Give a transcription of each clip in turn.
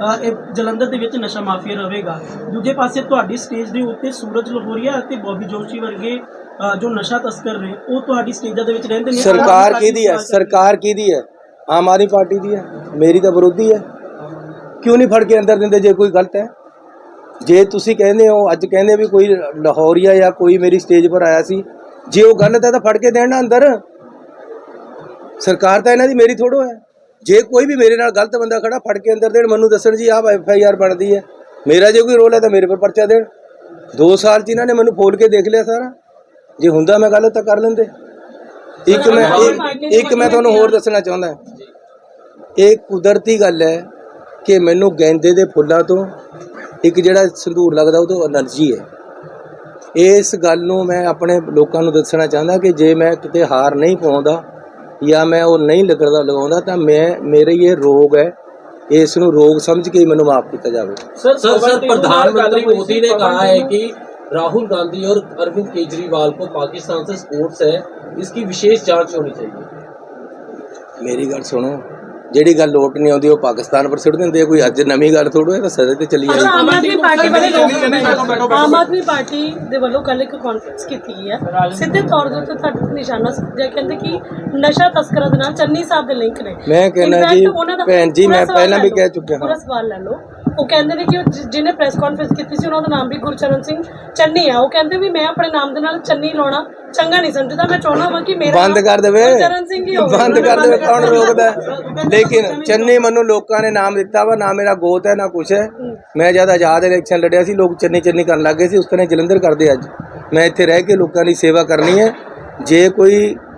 ਇਹ ਜਲੰਧਰ ਦੇ ਵਿੱਚ ਨਸ਼ਾ ਮਾਫੀਆ ਰਹੇਗਾ ਦੂਜੇ ਪਾਸੇ ਤੁਹਾਡੀ ਸਟੇਜ ਦੇ ਉੱਤੇ ਸੂਰਜ ਲਹੋਰੀਆ ਅਤੇ ਬੋਬੀ ਜੋਸ਼ੀ ਵਰਗੇ ਜੋ ਨਸ਼ਾ ਤਸਕਰ ਨੇ ਉਹ ਤੁਹਾਡੀ ਸਟੇਜਾਂ ਦੇ ਵਿੱਚ ਰਹਿੰਦੇ ਨੇ। ਸਰਕਾਰ ਕਿਹਦੀ ਹੈ? ਸਰਕਾਰ ਕਿਹਦੀ ਹੈ? ਆਮ ਆਦਮੀ ਪਾਰਟੀ ਦੀ ਹੈ? ਮੇਰੀ ਤਾਂ ਵਿਰੋਧੀ ਹੈ। ਕਿਉਂ ਨਹੀਂ ਫੜ ਕੇ ਅੰਦਰ ਦਿੰਦੇ ਜੇ ਕੋਈ ਗਲਤ ਹੈ? ਜੇ ਤੁਸੀਂ ਕਹਿੰਦੇ ਹੋ ਅੱਜ ਕਹਿੰਦੇ ਵੀ ਕੋਈ ਲਾਹੌਰੀਆ ਜਾਂ ਕੋਈ ਮੇਰੀ ਸਟੇਜ ਪਰ ਆਇਆ ਸੀ ਜੇ ਉਹ ਗਲਤ ਹੈ ਤਾਂ ਫੜ ਕੇ ਦੇਣ ਅੰਦਰ। ਸਰਕਾਰ ਤਾਂ ਇਹਨਾਂ ਦੀ ਮੇਰੀ ਥੋੜੋ ਹੈ। ਜੇ ਕੋਈ ਵੀ ਮੇਰੇ ਨਾਲ ਗਲਤ ਬੰਦਾ ਖੜਾ ਫੜ ਕੇ ਅੰਦਰ ਦੇਣ ਮੈਨੂੰ ਦੱਸਣ ਜੀ ਆਹ ਐਫ ਆਈ ਆਰ ਬਣਦੀ ਹੈ। ਮੇਰਾ ਜੇ ਕੋਈ ਰੋਲ ਹੈ ਤਾਂ ਮੇਰੇ ਪਰ ਪਰਚਾ ਦੇਣ। 2 ਸਾਲ ਚ ਇਹਨਾਂ ਨੇ ਮੈਨੂੰ ਫੋਲ ਕੇ ਦੇਖ ਲਿਆ ਸਾਰਾ। ਜੇ ਹੁੰਦਾ ਮੈਂ ਗਲਤ ਤਾਂ ਕਰ ਲੈਂਦੇ। ਇੱਕ ਮੈਂ ਇੱਕ ਮੈਂ ਤੁਹਾਨੂੰ ਹੋਰ ਦੱਸਣਾ ਚਾਹੁੰਦਾ ਇਹ ਕੁਦਰਤੀ ਗੱਲ ਹੈ ਕਿ ਮੈਨੂੰ ਗੈਂਦੇ ਦੇ ਫੁੱਲਾਂ ਤੋਂ ਇੱਕ ਜਿਹੜਾ ਸੰਧੂਰ ਲੱਗਦਾ ਉਹ ਤੋਂ એનર્ਜੀ ਹੈ। ਇਸ ਗੱਲ ਨੂੰ ਮੈਂ ਆਪਣੇ ਲੋਕਾਂ ਨੂੰ ਦੱਸਣਾ ਚਾਹੁੰਦਾ ਕਿ ਜੇ ਮੈਂ ਕਿਤੇ ਹਾਰ ਨਹੀਂ ਪਾਉਂਦਾ ਜਾਂ ਮੈਂ ਉਹ ਨਹੀਂ ਲੱਗਦਾ ਲਗਾਉਂਦਾ ਤਾਂ ਮੈਂ ਮੇਰੇ ਇਹ ਰੋਗ ਹੈ ਇਸ ਨੂੰ ਰੋਗ ਸਮਝ ਕੇ ਹੀ ਮੈਨੂੰ ਮਾਫ ਕੀਤਾ ਜਾਵੇ सर सर प्रधानमंत्री मोदी ने कहा है कि राहुल गांधी और अरविंद केजरीवाल को पाकिस्तान से स्पोर्ट्स है इसकी विशेष जांच होनी चाहिए ਮੇਰੀ ਗੱਲ ਸੁਣੋ ਜਿਹੜੀ ਗੱਲ ਲੋਟ ਨਹੀਂ ਆਉਂਦੀ ਉਹ ਪਾਕਿਸਤਾਨ ਪਰ ਸੁੱਟ ਦਿੰਦੇ ਆ। ਕੋਈ ਅੱਜ ਨਵੀਂ ਗੱਲ ਥੋੜੋ ਇਹ ਤਾਂ ਸਦੇ ਤੇ ਚੱਲੀ ਆਈ ਆਮ ਆਦਮੀ ਪਾਰਟੀ ਵਾਲੇ ਲੋਕ ਆਮ ਆਦਮੀ ਪਾਰਟੀ ਦੇ ਵੱਲੋਂ ਕੱਲ ਇੱਕ ਕਾਨਫਰੰਸ ਕੀਤੀ ਹੈ। ਸਿੱਧੇ ਤੌਰ ਦੇ ਉੱਤੇ ਤੁਹਾਡੇ ਤੇ ਨਿਸ਼ਾਨਾ ਸਾਧਿਆ ਕਹਿੰਦੇ ਕਿ ਨਸ਼ਾ ਤਸਕਰਾਂ ਦੇ ਨਾਲ ਚੰਨੀ ਸਾਹਿਬ ਦੇ ਲਿੰਕ ਨੇ। ਮੈਂ ਕਹਿੰਦਾ ਜੀ, ਭੈਣ ਜੀ, ਮੈਂ ਪਹਿਲਾਂ ਲੈ ਵੀ ਕਹਿ ਚੁੱਕਿਆ ਹਾਂ। ਪੂਰਾ ਸਵਾਲ ਲੈ ਲਓ। ਉਹ ਕਹਿੰਦੇ ਨੇ ਕਿ ਉਹ ਜਿ- ਜਿਹਨੇ ਪ੍ਰੈਸ ਕਾਨਫਰੰਸ ਕੀਤੀ ਸੀ ਉਹਨਾਂ ਦਾ ਨਾਮ ਵੀ ਗੁਰਚਰਨ ਸਿੰਘ ਚੰਨੀ ਆ। ਉਹ ਕਹਿੰਦੇ ਵੀ ਮੈਂ ਆਪਣੇ ਨਾਮ ਦੇ ਨਾਲ ਚੰਨੀ ਲਾਉਣਾ ਚੰਗਾ ਨਹੀਂ ਸਮਝਦਾ। ਮੈਂ ਚਾਹੁੰਦਾ ਹਾਂ ਕਿ ਮੇਰਾ ਬੰਦ ਨਾਮ ਕਰ ਦੇਵੇ। ਗੁਰਚਰਨ ਸਿੰਘ ਹੀ ਹੋਵੇ। ਬੰਦ ਕਰ ਦੇਵੇ ਕੌਣ ਰੋਕਦਾ? ਹੈ? ਲੇਕਿਨ ਚੰਨੀ ਮੈਨੂੰ ਲੋਕਾਂ ਨੇ ਨਾਮ ਦਿੱਤਾ ਵਾ ਨਾ ਮੇਰਾ ਗੋਤ ਹੈ ਨਾ ਕੁਛ ਹੈ। ਮੈਂ ਜਦ ਆਜ਼ਾਦ ਇਲੈਕਸ਼ਨ ਲੜਿਆ ਸੀ ਲੋਕ ਚੰਨੀ ਚੰਨੀ ਕਰਨ ਲੱਗੇ ਸੀ। ਉਸ ਤਰ੍ਹਾਂ ਹੀ ਜਲੰਧਰ ਕਰਦੇ ਅੱਜ। ਮੈਂ ਇੱਥੇ ਰਹਿ ਕੇ ਲੋਕਾਂ ਦੀ ਸੇਵਾ ਕਰਨੀ ਹੈ। ਜੇ ਕੋਈ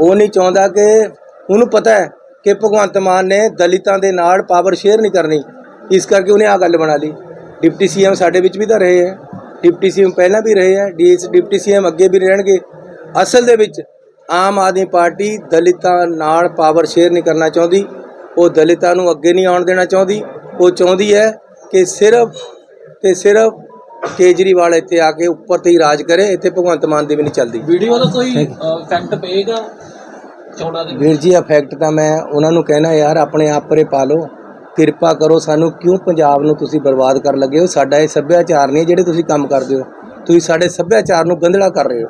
ਉਹ ਨਹੀਂ ਚਾਹੁੰਦਾ ਕਿ ਉਹਨੂੰ ਪਤਾ ਹੈ ਕਿ ਭਗਵੰਤ ਮਾਨ ਨੇ ਦਲਿਤਾਂ ਦੇ ਨਾਲ ਪਾਵਰ ਸ਼ੇਅਰ ਨਹੀਂ ਕਰਨੀ। ਇਸ ਕਰਕੇ ਉਹਨੇ ਆ ਗੱਲ ਬਣਾ ਲਈ। ਡਿਪਟੀ ਸੀਐਮ ਸਾਡੇ ਵਿੱਚ ਵੀ ਤਾਂ ਰਹੇ ਹੈ। ਡਿਪਟੀ ਸੀਐਮ ਪਹਿਲਾਂ ਵੀ ਰਹੇ ਹੈ। ਡੀਐਸ ਡਿਪਟੀ ਸੀਐਮ ਅੱਗੇ ਵੀ ਰਹਿਣਗੇ। ਅਸਲ ਦੇ ਵਿੱਚ ਆਮ ਆਦਮੀ ਪਾਰਟੀ ਦਲਿਤਾਂ ਨਾਲ ਪਾਵਰ ਸ਼ੇਅਰ ਨਹੀਂ ਕਰਨਾ ਚਾਹੁੰਦੀ। ਉਹ ਦਲਿਤਾਂ ਨੂੰ ਅੱਗੇ ਨਹੀਂ ਆਉਣ ਦੇਣਾ ਚਾਹੁੰਦੀ। ਉਹ ਚਾਹੁੰਦੀ ਹੈ ਕਿ ਸਿਰਫ ਤੇ ਸਿਰਫ ਕੇਜਰੀਵਾਲ ਇੱਥੇ ਆ ਕੇ ਉੱਪਰ ਤੇ ਹੀ ਰਾਜ ਕਰੇ ਇੱਥੇ ਭਗਵੰਤ ਮਾਨ ਦੀ ਵੀ ਨਹੀਂ ਚੱਲਦੀ। ਵੀਡੀਓ ਦਾ ਕੋਈ ਇਫੈਕਟ ਪਏਗਾ? ਚੋਣਾਂ ਦੇ ਵੀਰ ਜੀ ਇਫੈਕਟ ਤਾਂ ਮੈਂ ਉਹਨਾਂ ਨੂੰ ਕਹਿਣਾ ਯਾਰ ਆਪਣੇ ਆਪ ਪਰੇ ਪਾ ਲਓ। ਕਿਰਪਾ ਕਰੋ ਸਾਨੂੰ ਕਿਉਂ ਪੰਜਾਬ ਨੂੰ ਤੁਸੀਂ ਬਰਬਾਦ ਕਰਨ ਲੱਗੇ ਹੋ? ਸਾਡਾ ਇਹ ਸੱਭਿਆਚਾਰ ਨਹੀਂ ਜਿਹੜੇ ਤੁਸੀਂ ਕੰਮ ਕਰਦੇ ਹੋ। ਤੁਸੀਂ ਸਾਡੇ ਸੱਭਿਆਚਾਰ ਨੂੰ ਗੰਧਲਾ ਕਰ ਰਹੇ ਹੋ।